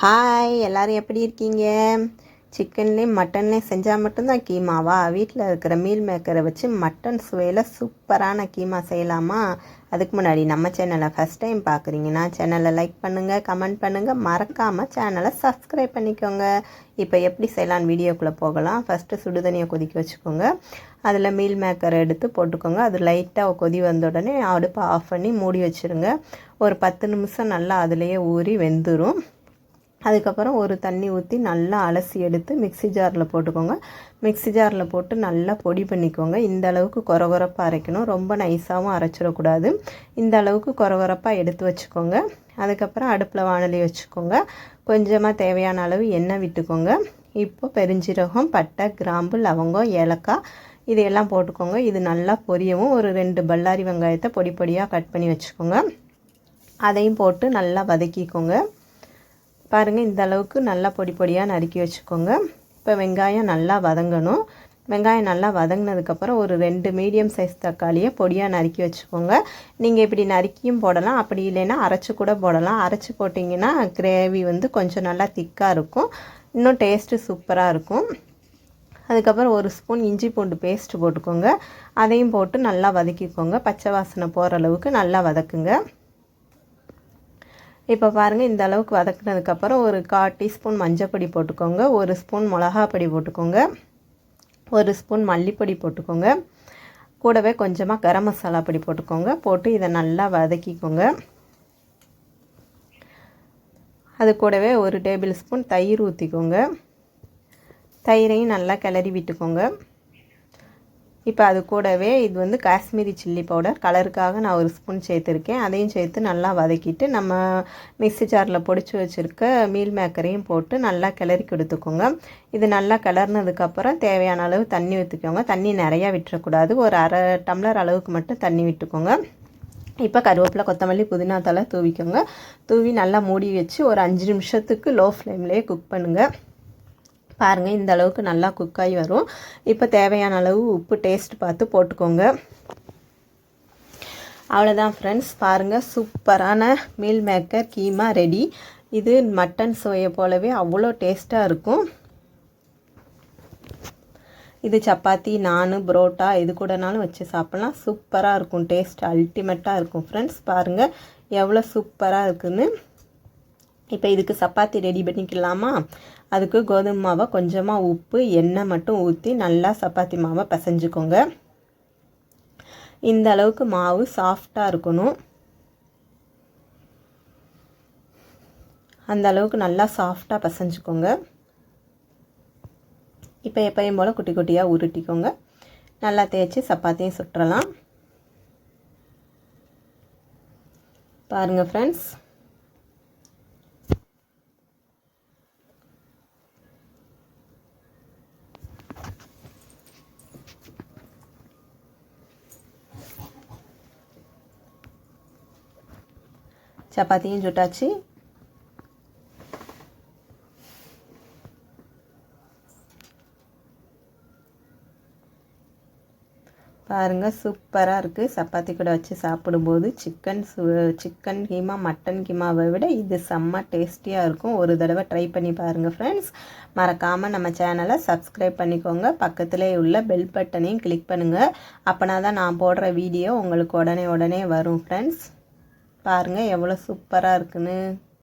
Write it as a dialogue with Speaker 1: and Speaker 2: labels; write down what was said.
Speaker 1: Hi எல்லாரும் எப்படி இருக்கீங்க? சிக்கன்லேயும் மட்டன்லேயும் செஞ்சால் மட்டும்தான் கீமாவா? வீட்டில் இருக்கிற மீல் மேக்கரை வச்சு மட்டன் சுவையில் சூப்பரான கீமா செய்யலாமா? அதுக்கு முன்னாடி நம்ம சேனலை ஃபஸ்ட் டைம் பார்க்குறீங்கன்னா சேனலை லைக் பண்ணுங்கள் கமெண்ட் பண்ணுங்கள் மறக்காமல் சேனலை சப்ஸ்கிரைப் பண்ணிக்கோங்க. இப்போ எப்படி செய்யலான்னு வீடியோக்குள்ளே போகலாம். ஃபஸ்ட்டு சுடுதண்ணியை கொதிக்க வச்சுக்கோங்க. அதில் மீல் மேக்கரை எடுத்து போட்டுக்கோங்க. அது லைட்டாக கொதி வந்த உடனே அடுப்பை ஆஃப் பண்ணி மூடி வச்சுருங்க. ஒரு பத்து நிமிஷம் நல்லா அதிலேயே ஊறி வெந்துடும் அதுக்கப்புறம் ஒரு தண்ணி ஊற்றி நல்லா அலசி எடுத்து மிக்ஸி ஜாரில் போட்டுக்கோங்க. மிக்ஸி ஜாரில் போட்டு நல்லா பொடி பண்ணிக்கோங்க. இந்த அளவுக்கு கொரகொரப்பாக அரைக்கணும். ரொம்ப நைஸாகவும் அரைச்சிடக்கூடாது. இந்த அளவுக்கு கொரகொரப்பாக எடுத்து வச்சுக்கோங்க. அதுக்கப்புறம் அடுப்பில் வானலி வச்சுக்கோங்க. கொஞ்சமாக தேவையான அளவு எண்ணெய் விட்டுக்கோங்க. இப்போ பெருஞ்சீரகம் பட்டை கிராம்பு லவங்கம் ஏலக்காய் இதையெல்லாம் போட்டுக்கோங்க. இது நல்லா பொரியவும். ஒரு ரெண்டு பல்லாரி வெங்காயத்தை பொடி பொடியாக கட் பண்ணி வச்சுக்கோங்க. அதையும் போட்டு நல்லா வதக்கிக்கோங்க. பாருங்கள் இந்த அளவுக்கு நல்லா பொடி பொடியாக நறுக்கி வச்சுக்கோங்க. இப்போ வெங்காயம் நல்லா வதங்கணும். வெங்காயம் நல்லா வதங்கினதுக்கப்புறம் ஒரு ரெண்டு மீடியம் சைஸ் தக்காளியை பொடியாக நறுக்கி வச்சுக்கோங்க. நீங்கள் இப்படி நறுக்கியும் போடலாம் அப்படி இல்லைன்னா அரைச்சி கூட போடலாம். அரைச்சி போட்டிங்கன்னா கிரேவி வந்து கொஞ்சம் நல்லா திக்காக இருக்கும். இன்னும் டேஸ்ட்டு சூப்பராக இருக்கும். அதுக்கப்புறம் ஒரு ஸ்பூன் இஞ்சி பூண்டு பேஸ்ட்டு போட்டுக்கோங்க. அதையும் போட்டு நல்லா வதக்கிக்கோங்க. பச்சை வாசனை போகிற அளவுக்கு நல்லா வதக்குங்க. இப்போ பாருங்கள் இந்த அளவுக்கு வதக்குனதுக்கப்புறம் ஒரு கால் டீஸ்பூன் மஞ்சப்பொடி போட்டுக்கோங்க ஒரு ஸ்பூன் மிளகாப்பொடி போட்டுக்கோங்க ஒரு ஸ்பூன் மல்லிப்பொடி போட்டுக்கோங்க கூடவே கொஞ்சமாக கரம் மசாலா பொடி போட்டுக்கோங்க போட்டு இதை நல்லா வதக்கிக்கோங்க. அது கூடவே ஒரு டேபிள் ஸ்பூன் தயிர் ஊற்றிக்கோங்க தயிரையும் நல்லா கிளறி விட்டுக்கோங்க. இப்போ அது கூடவே இது வந்து காஷ்மீரி சில்லி பவுடர். கலருக்காக நான் ஒரு ஸ்பூன் சேர்த்துருக்கேன். அதையும் சேர்த்து நல்லா வதக்கிட்டு நம்ம மிக்ஸி ஜாரில் பொடிச்சு வச்சுருக்க மீல் மேக்கரையும் போட்டு நல்லா கிளறி கொடுத்துக்கோங்க. இது நல்லா கிளறினதுக்கப்புறம் தேவையான அளவு தண்ணி ஊற்றிக்கோங்க தண்ணி நிறையா விட்டுறக்கூடாது. ஒரு அரை டம்ளர் அளவுக்கு மட்டும் தண்ணி விட்டுக்கோங்க. இப்போ கருவேப்பிலை கொத்தமல்லி புதினா தலை தூவிக்கோங்க. தூவி நல்லா மூடி வச்சு ஒரு அஞ்சு நிமிஷத்துக்கு லோ ஃப்ளேம்லேயே குக் பண்ணுங்கள் பாருங்கள் இந்த அளவுக்கு நல்லா குக்காகி வரும். இப்போ தேவையான அளவு உப்பு டேஸ்ட் பார்த்து போட்டுக்கோங்க. அவ்வளோதான் ஃப்ரெண்ட்ஸ் பாருங்கள் சூப்பரான மீல் மேக்கர் கீமா ரெடி இது மட்டன் சுவையை போலவே அவ்வளோ டேஸ்ட்டாக இருக்கும். இது சப்பாத்தி நான் புரோட்டா இது கூடனாலும் வச்சு சாப்பிட்லாம். சூப்பராக இருக்கும் டேஸ்ட் அல்டிமேட்டாக இருக்கும் ஃப்ரெண்ட்ஸ் பாருங்கள் எவ்வளோ சூப்பராக இருக்குதுன்னு இப்போ இதுக்கு சப்பாத்தி ரெடி பண்ணிக்கலாமா? அதுக்கு கோதுமை மாவை கொஞ்சமாக உப்பு எண்ணெய் மட்டும் ஊற்றி நல்லா சப்பாத்தி மாவை பிசைஞ்சுக்கோங்க. இந்த அளவுக்கு மாவு சாஃப்டாக இருக்கணும். அந்த அளவுக்கு நல்லா சாஃப்டாக பசைஞ்சுக்கோங்க. இப்போ எப்பயும் போல் குட்டி குட்டியாக உருட்டிக்கோங்க. நல்லா தேய்ச்சி சப்பாத்தியும் சுட்டுறலாம் பாருங்கள் ஃப்ரெண்ட்ஸ் சப்பாத்தியும் சுட்டாச்சு. பாருங்கள் சூப்பராக இருக்குது சப்பாத்தி கூட வச்சு சாப்பிடும்போது சிக்கன் சு சிக்கன் கீமா மட்டன் கீமாவை விட இது செம்ம டேஸ்டியாக இருக்கும். ஒரு தடவை ட்ரை பண்ணி பாருங்கள் ஃப்ரெண்ட்ஸ் மறக்காமல் நம்ம சேனலை சப்ஸ்கிரைப் பண்ணிக்கோங்க. பக்கத்திலே உள்ள பெல் பட்டனையும் கிளிக் பண்ணுங்கள் அப்போனா தான் நான் போடுற வீடியோ உங்களுக்கு உடனே உடனே வரும் ஃப்ரெண்ட்ஸ் பாருங்கள் எவ்வளோ சூப்பராக இருக்குன்னு.